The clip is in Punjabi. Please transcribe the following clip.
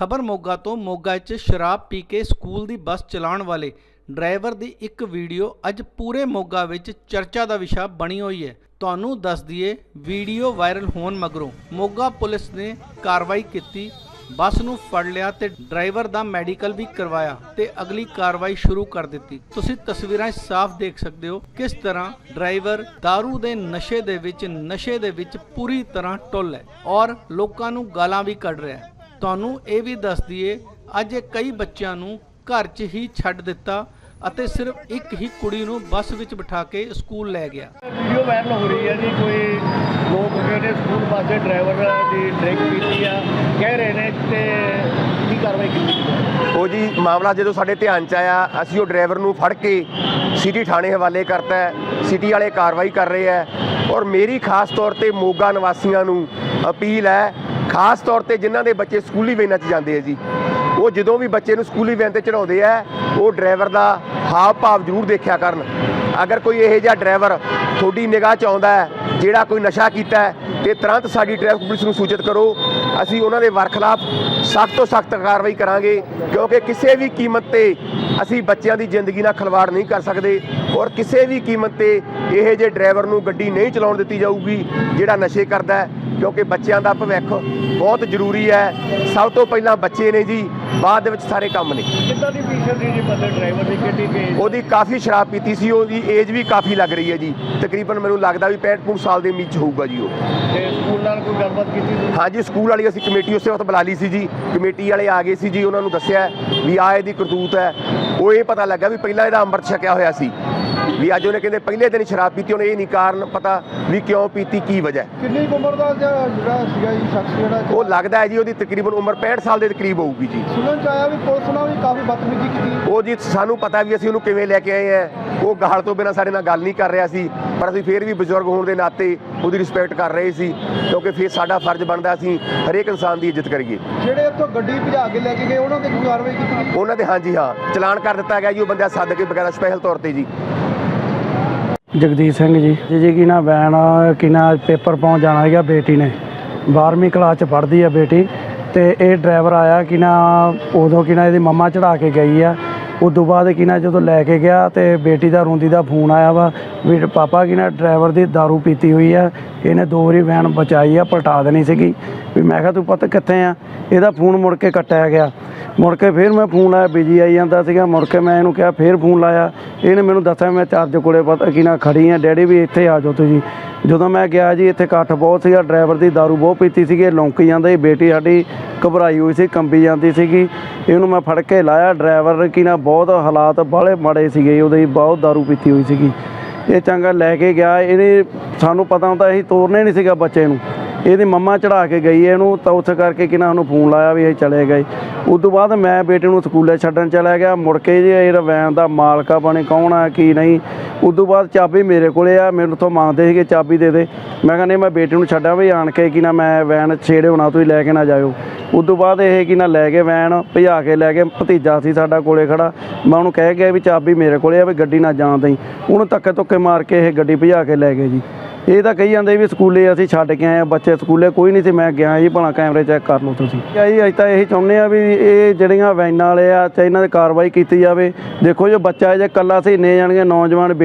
ਖਬਰ ਮੋਗਾ ਤੋਂ ਮੋਗਾ 'ਚ ਸ਼ਰਾਬ ਪੀ ਕੇ ਸਕੂਲ ਦੀ ਬੱਸ ਚਲਾਉਣ ਵਾਲੇ ਡਰਾਈਵਰ ਦੀ ਇੱਕ ਵੀਡੀਓ ਅੱਜ ਪੂਰੇ ਮੋਗਾ ਵਿੱਚ ਚਰਚਾ ਦਾ ਵਿਸ਼ਾ ਬਣੀ ਹੋਈ ਹੈ। ਤੁਹਾਨੂੰ ਦੱਸ ਦਈਏ, ਵੀਡੀਓ ਵਾਇਰਲ ਹੋਣ ਮਗਰੋਂ ਮੋਗਾ ਪੁਲਿਸ ਨੇ ਕਾਰਵਾਈ ਕੀਤੀ। ਬੱਸ ਨੂੰ ਫੜ ਲਿਆ ਤੇ ਡਰਾਈਵਰ ਦਾ ਮੈਡੀਕਲ ਵੀ ਕਰਵਾਇਆ ਤੇ ਅਗਲੀ ਕਾਰਵਾਈ ਸ਼ੁਰੂ ਕਰ ਦਿੱਤੀ। ਤੁਸੀਂ ਤਸਵੀਰਾਂ ਸਾਫ਼ ਦੇਖ ਸਕਦੇ ਹੋ ਕਿਸ ਤਰ੍ਹਾਂ ਡਰਾਈਵਰ दारू ਦੇ ਨਸ਼ੇ ਦੇ ਵਿੱਚ, ਨਸ਼ੇ ਦੇ ਵਿੱਚ ਪੂਰੀ ਤਰ੍ਹਾਂ ਟੁੱਲ ਹੈ ਔਰ ਲੋਕਾਂ ਨੂੰ ਗਾਲਾਂ ਵੀ ਕੱਢ ਰਿਹਾ ਹੈ। ਤੁਹਾਨੂੰ ਇਹ ਵੀ ਦੱਸ ਦਈਏ ਅੱਜ ਇਹ ਕਈ ਬੱਚਿਆਂ ਨੂੰ ਘਰ 'ਚ ਹੀ ਛੱਡ ਦਿੱਤਾ ਅਤੇ ਸਿਰਫ ਇੱਕ ਹੀ ਕੁੜੀ ਨੂੰ ਬੱਸ ਵਿੱਚ ਬਿਠਾ ਕੇ ਸਕੂਲ ਲੈ ਗਿਆ। ਵੀਡੀਓ ਵਾਇਰਲ ਹੋ ਰਹੀ ਹੈ ਜੀ ਕੋਈ ਲੋਕ ਜਿਹੜੇ ਸਕੂਲ ਪਾਸੇ ਡਰਾਈਵਰ ਦੀ ਡਰਿੰਕ ਪੀਤੀ ਆ ਕਹਿ ਰਹੇ ਨੇ ਤੇ ਕੀ ਕਾਰਵਾਈ ਕੀਤੀ ਉਹ ਜੀ ਮਾਮਲਾ ਜਦੋਂ ਸਾਡੇ ਧਿਆਨ ਚ ਆਇਆ ਅਸੀਂ ਉਹ ਡਰਾਈਵਰ ਨੂੰ ਫੜ ਕੇ ਸਿਟੀ ਥਾਣੇ ਹਵਾਲੇ ਕਰਤਾ ਹੈ ਸਿਟੀ ਵਾਲੇ ਕਾਰਵਾਈ ਕਰ ਰਹੇ ਹੈ ਔਰ ਮੇਰੀ ਖਾਸ ਤੌਰ ਤੇ ਮੋਗਾ ਨਿਵਾਸੀਆਂ ਨੂੰ ਅਪੀਲ ਹੈ ਖਾਸ ਤੌਰ ਤੇ ਜਿਨ੍ਹਾਂ ਦੇ ਬੱਚੇ ਸਕੂਲੀ ਵੈਨਾਂ 'ਚ ਜਾਂਦੇ ਆ ਜੀ। ਉਹ ਜਦੋਂ ਵੀ ਬੱਚੇ ਨੂੰ ਸਕੂਲੀ ਵੈਨ ਤੇ ਚੜਾਉਂਦੇ ਆ, ਉਹ ਡਰਾਈਵਰ ਦਾ ਹਾਵ ਭਾਵ ਜ਼ਰੂਰ ਦੇਖਿਆ ਕਰਨ। ਅਗਰ ਕੋਈ ਇਹੋ ਜਿਹਾ ਡਰਾਈਵਰ ਤੁਹਾਡੀ ਨਿਗਾਹ 'ਚ ਆਉਂਦਾ ਹੈ, ਜਿਹੜਾ ਕੋਈ ਨਸ਼ਾ ਕੀਤਾ ਹੈ, ਤੇ ਤੁਰੰਤ ਸਾਡੀ ਟ੍ਰੈਫਿਕ ਪੁਲਿਸ ਨੂੰ ਸੂਚਿਤ ਕਰੋ। ਅਸੀਂ ਉਹਨਾਂ ਦੇ ਵਰਖਲਾਫ ਸਖਤ ਤੋਂ ਸਖਤ ਕਾਰਵਾਈ ਕਰਾਂਗੇ, ਕਿਉਂਕਿ ਕਿਸੇ ਵੀ ਕੀਮਤ ਤੇ ਅਸੀਂ ਬੱਚਿਆਂ ਦੀ ਜ਼ਿੰਦਗੀ ਨਾਲ ਖਿਲਵਾੜ ਨਹੀਂ ਕਰ ਸਕਦੇ ਔਰ ਕਿਸੇ ਵੀ ਕੀਮਤ ਤੇ ਇਹੋ ਜਿਹੇ ਡਰਾਈਵਰ ਨੂੰ ਗੱਡੀ ਨਹੀਂ ਚਲਾਉਣ ਦਿੱਤੀ ਜਾਊਗੀ, ਜਿਹੜਾ ਨਸ਼ੇ ਕਰਦਾ ਹੈ। ਕਿਉਂਕਿ ਬੱਚਿਆਂ ਦਾ ਭਵਿੱਖ ਬਹੁਤ ਜ਼ਰੂਰੀ ਹੈ। ਸਭ ਤੋਂ ਪਹਿਲਾਂ ਬੱਚੇ ਨੇ ਜੀ ਬਾਅਦ ਦੇ ਵਿੱਚ ਸਾਰੇ ਕੰਮ ਨੇ। ਕਿੱਦਾਂ ਦੀ ਪੀਛੇ ਦੀ ਜੀ ਬੰਦੇ ਡਰਾਈਵਰ ਦੀ ਕਿੱਡੀ ਕੇ ਉਹਦੀ ਕਾਫੀ ਸ਼ਰਾਬ ਪੀਤੀ ਸੀ ਉਹਦੀ ਏਜ ਵੀ ਕਾਫੀ ਲੱਗ ਰਹੀ ਹੈ ਜੀ। ਤਕਰੀਬਨ ਮੈਨੂੰ ਲੱਗਦਾ ਵੀ 65 65 ਸਾਲ ਦੇ ਵਿੱਚ ਹੋਊਗਾ ਜੀ ਉਹ। ਤੇ ਸਕੂਲ ਨਾਲ ਕੋਈ ਗੱਲਬਾਤ ਕੀਤੀ ਸੀ ਹਾਂਜੀ ਸਕੂਲ ਵਾਲੀ ਅਸੀਂ ਕਮੇਟੀ ਉਸੇ ਵਕਤ ਬੁਲਾ ਲਈ ਸੀ ਜੀ। ਕਮੇਟੀ ਵਾਲੇ ਆ ਗਏ ਸੀ ਜੀ ਉਹਨਾਂ ਨੂੰ ਦੱਸਿਆ ਵੀ ਆ ਇਹਦੀ ਕਰਤੂਤ ਹੈ। ਉਹ ਇਹ ਪਤਾ ਲੱਗਾ ਵੀ ਪਹਿਲਾਂ ਇਹਦਾ ਅੰਮ੍ਰਿਤ ਛਕਿਆ ਹੋਇਆ ਸੀ। ਵੀ ਅੱਜ ਉਹਨੇ ਕਹਿੰਦੇ ਪਹਿਲੇ ਦਿਨ ਸ਼ਰਾਬ ਪੀਤੀ ਉਹਨੇ ਇਹ ਨਹੀਂ ਕਾਰਨ ਪਤਾ ਵੀ ਕਿਉਂ ਪੀਤੀ ਕੀ ਵਜ੍ਹਾ। ਕਿੰਨੀ ਉਮਰ ਦਾ ਜਿਹੜਾ ਸੀਗਾ ਜੀ ਸ਼ਖਸ ਜਿਹੜਾ ਉਹ ਲੱਗਦਾ ਹੈ ਜੀ ਉਹਦੀ ਤਕਰੀਬਨ ਉਮਰ 65 ਸਾਲ ਦੇ ਕਰੀਬ ਹੋਊਗੀ ਜੀ। ਸੁਣਨ ਚ ਆਇਆ ਵੀ ਪੁਲਿਸ ਨਾਲ ਵੀ ਕਾਫੀ ਬਦਤਮੀਜ਼ੀ ਕੀਤੀ। ਉਹ ਜੀ ਸਾਨੂੰ ਪਤਾ ਵੀ ਅਸੀਂ ਉਹਨੂੰ ਕਿਵੇਂ ਲੈ ਕੇ ਆਏ ਆ ਉਹ ਗਾਲ ਤੋਂ ਬਿਨਾ ਸਾਡੇ ਨਾਲ ਗੱਲ ਨਹੀਂ ਕਰ ਰਿਹਾ ਸੀ ਪਰ ਅਸੀਂ ਫੇਰ ਵੀ ਬਜ਼ੁਰਗ ਹੋਣ ਦੇ ਨਾਤੇ ਉਹਦੀ ਰਿਸਪੈਕਟ ਕਰ ਰਹੇ ਸੀ ਕਿਉਂਕਿ ਫਿਰ ਸਾਡਾ ਫਰਜ਼ ਬਣਦਾ ਅਸੀਂ ਹਰੇਕ ਇਨਸਾਨ ਦੀ ਇੱਜ਼ਤ ਕਰੀਏ। ਜਿਹੜੇ ਇੱਥੋਂ ਗੱਡੀ ਭਜਾ ਕੇ ਲੈ ਕੇ ਗਏ ਉਹਨਾਂ ਤੇ ਕੋਈ ਕਾਰਵਾਈ ਕੀਤੀ? ਉਹਨਾਂ ਦੇ ਹਾਂਜੀ ਹਾਂ। ਚਲਾਨ ਕਰ ਦਿੱਤਾ ਗਿਆ ਜੀ ਉਹ ਬੰਦਾ ਸੱਦ ਕੇ ਬਕਾਇਦਾ ਸਪੈਸ਼ਲ ਤੌਰ ਤੇ ਜੀ। ਜਗਦੀਸ਼ ਸਿੰਘ ਜੀ। ਜੀ ਜੀ, ਕੀ ਨਾ ਵੈਨ ਕੀ ਨਾ ਪੇਪਰ ਪਾਉਣ ਜਾਣਾ ਹੈਗਾ ਬੇਟੀ ਨੇ। 12ਵੀਂ ਕਲਾਸ ਚ ਪੜ੍ਹਦੀ ਆ ਬੇਟੀ ਤੇ ਇਹ ਡਰਾਈਵਰ ਆਇਆ, ਕਿ ਨਾ ਉਦੋਂ ਕਿ ਨਾ ਇਹਦੀ ਮੰਮਾ ਚੜਾ ਕੇ ਗਈ ਆ। ਉਦੋਂ ਬਾਅਦ ਕਿ ਨਾ ਜਦੋਂ ਲੈ ਕੇ ਗਿਆ ਤੇ ਬੇਟੀ ਦਾ ਰੋਂਦੀ ਦਾ ਫੋਨ ਆਇਆ ਵਾ ਵੀ ਪਾਪਾ ਕਿ ਨਾ ਡਰਾਈਵਰ ਦੀ दारू ਪੀਤੀ ਹੋਈ ਆ ਇਹਨੇ ਦੋ ਵਾਰੀ ਵੈਨ ਬਚਾਈ ਆ ਪਲਟਾ ਦੇਣੀ ਸੀਗੀ ਵੀ ਮੈਂ ਕਿਹਾ ਤੂੰ ਪੁੱਤ ਕਿੱਥੇ ਆ ਇਹਦਾ ਫੋਨ ਮੁੜ ਕੇ ਕੱਟਿਆ ਗਿਆ ਮੁੜ ਕੇ ਫਿਰ ਮੈਂ ਫੋਨ ਲਾਇਆ ਬਿਜੀ ਆਈ ਜਾਂਦਾ ਸੀਗਾ ਮੁੜ ਕੇ ਮੈਂ ਇਹਨੂੰ ਕਿਹਾ ਫਿਰ ਫੋਨ ਲਾਇਆ ਇਹਨੇ ਮੈਨੂੰ ਦੱਸਿਆ ਮੈਂ ਚਾਰਜ ਕੋਲੇ ਪਤਾ ਕੀ ਨਾ ਖੜੀ ਆ ਡੈਡੀ ਵੀ ਇੱਥੇ ਆ ਜਾਓ ਤੁਸੀਂ ਜਦੋਂ ਮੈਂ ਗਿਆ ਜੀ ਇੱਥੇ ਇਕੱਠ ਬਹੁਤ ਸੀਗਾ ਡਰਾਈਵਰ ਦੀ दारू ਬਹੁਤ ਪੀਤੀ ਸੀਗੀ ਲੌਂਕੀ ਜਾਂਦਾ ਸੀ ਬੇਟੀ ਸਾਡੀ ਘਬਰਾਈ ਹੋਈ ਸੀ ਕੰਬੀ ਜਾਂਦੀ ਸੀਗੀ ਇਹਨੂੰ ਮੈਂ ਫੜ ਕੇ ਲਾਇਆ ਡਰਾਈਵਰ ਕੀ ਨਾ ਬਹੁਤ ਹਾਲਾਤ ਬਾਹਲੇ ਮਾੜੇ ਸੀਗੇ ਉਹਦੇ ਬਹੁਤ दारू ਪੀਤੀ ਹੋਈ ਸੀਗੀ। ਇਹ ਚੰਗਾ ਲੈ ਕੇ ਗਿਆ, ਇਹਨੇ ਸਾਨੂੰ ਪਤਾ ਹੁੰਦਾ ਅਸੀਂ ਤੋਰਨੇ ਨਹੀਂ ਸੀਗਾ ਬੱਚੇ ਨੂੰ। ਇਹਦੀ ਮੰਮਾ ਚੜਾ ਕੇ ਗਈ ਇਹਨੂੰ, ਤਾਂ ਉੱਥੇ ਕਰਕੇ ਕਿਨਾਂ ਉਹਨੂੰ ਫੋਨ ਲਾਇਆ ਵੀ ਇਹ ਚਲੇ ਗਏ। ਉਸ ਤੋਂ ਬਾਅਦ ਮੈਂ ਬੇਟੇ ਨੂੰ ਸਕੂਲੇ ਛੱਡਣ ਚਲਾ ਗਿਆ। ਮੁੜ ਕੇ ਜੇ ਇਹ ਵੈਨ ਦਾ ਮਾਲਕਾ ਬਣੇ ਕੌਣ ਆ, ਕੀ ਨਹੀਂ। ਉਸ ਤੋਂ ਬਾਅਦ ਚਾਬੀ ਮੇਰੇ ਕੋਲੇ ਆ, ਮੈਨੂੰ ਤੋਂ ਮੰਗਦੇ ਸੀਗੇ ਚਾਬੀ ਦੇ ਦੇ। ਮੈਂ ਕਹਿੰਦਾ ਮੈਂ ਬੇਟੇ ਨੂੰ ਛੱਡਾਂ ਵੀ, ਆਣ ਕੇ ਕਿ ਨਾ ਮੈਂ ਵੈਨ ਛੇੜੇ ਹੋਣਾ, ਤੁਸੀਂ ਲੈ ਕੇ ਨਾ ਜਾਇਓ। ਉਸ ਤੋਂ ਬਾਅਦ ਇਹ ਕਿ ਨਾ ਲੈ ਕੇ ਵੈਨ, ਭਜਾ ਕੇ ਲੈ ਕੇ ਭਤੀਜਾ ਸੀ ਸਾਡਾ ਕੋਲੇ ਖੜਾ। ਮੈਂ ਉਹਨੂੰ ਕਹਿ ਗਿਆ ਵੀ ਚਾਬੀ ਮੇਰੇ ਕੋਲੇ ਆ, ਵੀ ਗੱਡੀ ਨਾ ਜਾਣ ਦੇਈ। ਉਹਨੂੰ ਧੱਕੇ ਧੁੱਕੇ ਮਾਰ ਕੇ ਇਹ ਗੱਡੀ ਭਜਾ ਕੇ ਲੈ ਗਏ ਜੀ। ਇਹ ਤਾਂ ਕਹੀ ਜਾਂਦੇ ਵੀ ਸਕੂਲੇ ਅਸੀਂ ਛੱਡ ਕੇ ਆਏ ਆ ਬੱਚੇ ਸਕੂਲੇ, ਕੋਈ ਨਹੀਂ ਸੀ, ਮੈਂ ਗਿਆ ਜੀ, ਭਲਾ ਕੈਮਰੇ ਚੈੱਕ ਕਰ ਲਓ ਤੁਸੀਂ। ਅਸੀਂ ਅੱਜ ਤਾਂ ਇਹੀ ਚਾਹੁੰਦੇ ਆ ਵੀ ਇਹ ਜਿਹੜੀਆਂ ਵੈਨਾਂ ਵਾਲੇ ਆ ਤੇ ਇਹਨਾਂ ਤੇ ਕਾਰਵਾਈ ਕੀਤੀ ਜਾਵੇ, ਦੇਖੋ ਜੋ ਬੱਚਾ ਜੇ ਕੱਲਾ ਸੀ, ਇੰਨੇ ਜਾਣਗੇ ਨੌਜਵਾਨ